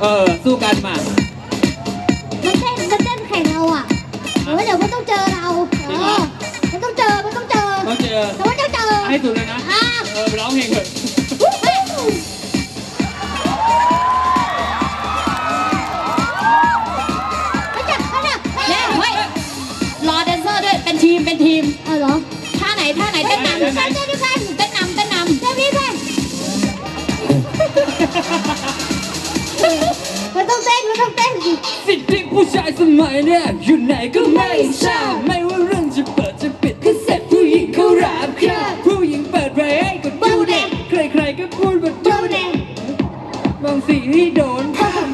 เออ สู้กันมามันเต้นมันเต้นแข่งเราอะเออเดี๋ยวมันต้องเจอเราเออมันต้องเจอมันต้องเจอต้องเจอแต่ว่าต้องเจอให้สุดเลยนะ อะเออไปร้องเพลงเถอะไม่จับเขาเนี่ยแน่เฮ้ยรอแดนเซอร์ด้วย เป็นทีม เป็นทีม เออเหรอท่าไหนท่าไหนเต้นนำเต้นเต้นด้วยกัน ผู้ชายสมัยเนี่ยอยู่ไหนก็ไม่ทราบไม่ว่าเรื่องจะเปิดจะปิดก็เสร็จผู้หญิงเขารับค่ะผู้หญิงเปิดเผยให้ก็ดูเด็กใครๆก็พูดว่าดูเด็กบางสิ่งที่โดนทำ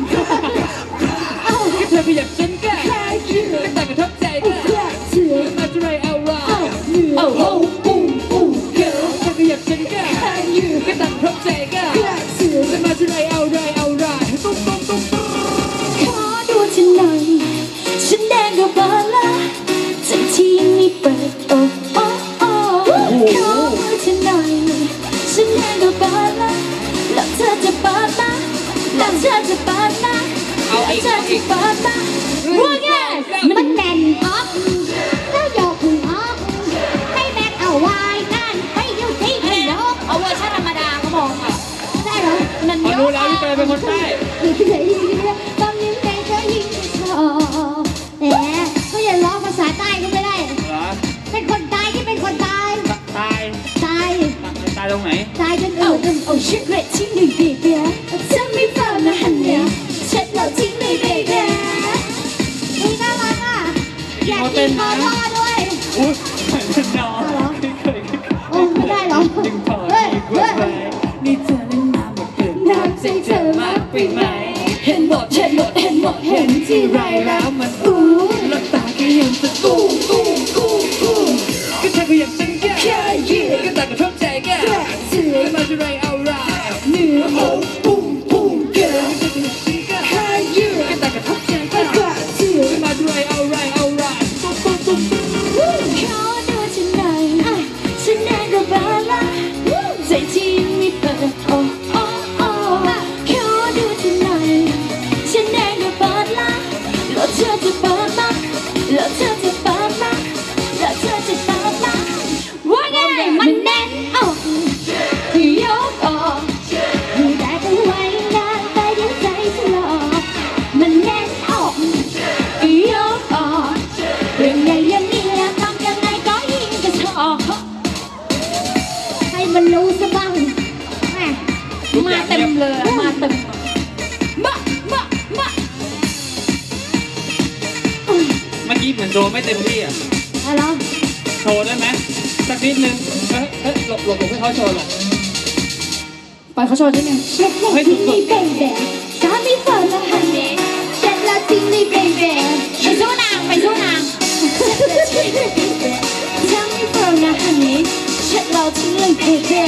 จะเปิดมาเอาอีกแล้วเธอจะเปิดมาว่าไงมันแน่นออกแล้วยกออกให้แบกเอาไว้นั่นไปอยู่ที่มันยกเอาเวอร์ชันธรรมดาก็พอค่ะได้เหรอนั่นพอรู้แล้วพี่เปย์เป็นคนใต้ยิงเลยยิงเลยตอนนี้ใจก็ยิงชอบแหมก็อย่าร้องภาษาใต้ก็ไม่ได้เหรอเป็นคนตายที่เป็นคนตายตายตายตายตรงไหนตายจนเอาอื่นเอาชิคเรตที่หนึ่งบีเบียฉั อุ้ยน้องเคยเคยโอ้ไม่ได้เหรอดึงพอดีกว่าไหมนี่เธอเล่นน้ำหมดเกินน้ำใจเธอมากไปไหม เห็นหมดเห็นหมดเห็นหมดเห็นที่ไรแล้วมันอู้แล้วตาก็ยังจะตู้ตู้ตู้ตู้ก็เธอก็ยังฉันแก่ เมื่อกี้เหมือนโชว์ไม่เต็มที่อะอะไรเหรอโชว์ได้ไหมสักนิดนึงเฮ้ยเฮ้ยหลบหลบหลบให้เขาโชว์หน่อยไปเขาโชว์นิดนึงเช็ดแล้วทิ้งนี่เบบี้สามีเฟิร์นและฮันนี่เช็ดแล้วทิ้งนี่เบบี้ไปสู้นางไปสู้นางสามีเฟิร์นและฮันนี่เช็ดเราทิ้งเลยเบเบ้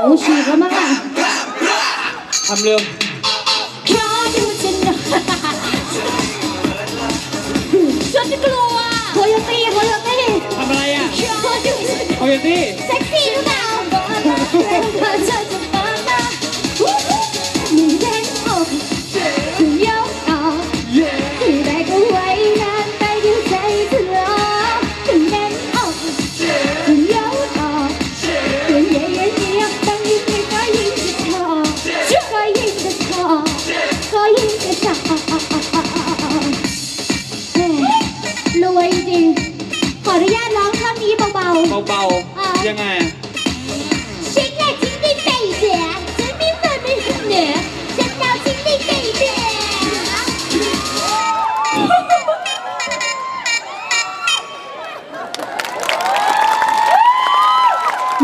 โอ้ฉีกแล้วมั้งอะทำเร็ว เบาเบาๆยังไงฉันอยากทิ้งในใจเสียฉันไม่ฝันไม่เหนือฉันเอาทิ้งในใจเสีย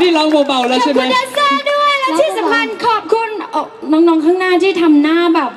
นี่ร้องเบาๆแล้วใช่ไหคุณแดนเซอร์ด้วยและที่สำคัญขอบคุณเอ่อน้องๆข้างหน้าที่ทำหน้าแบบ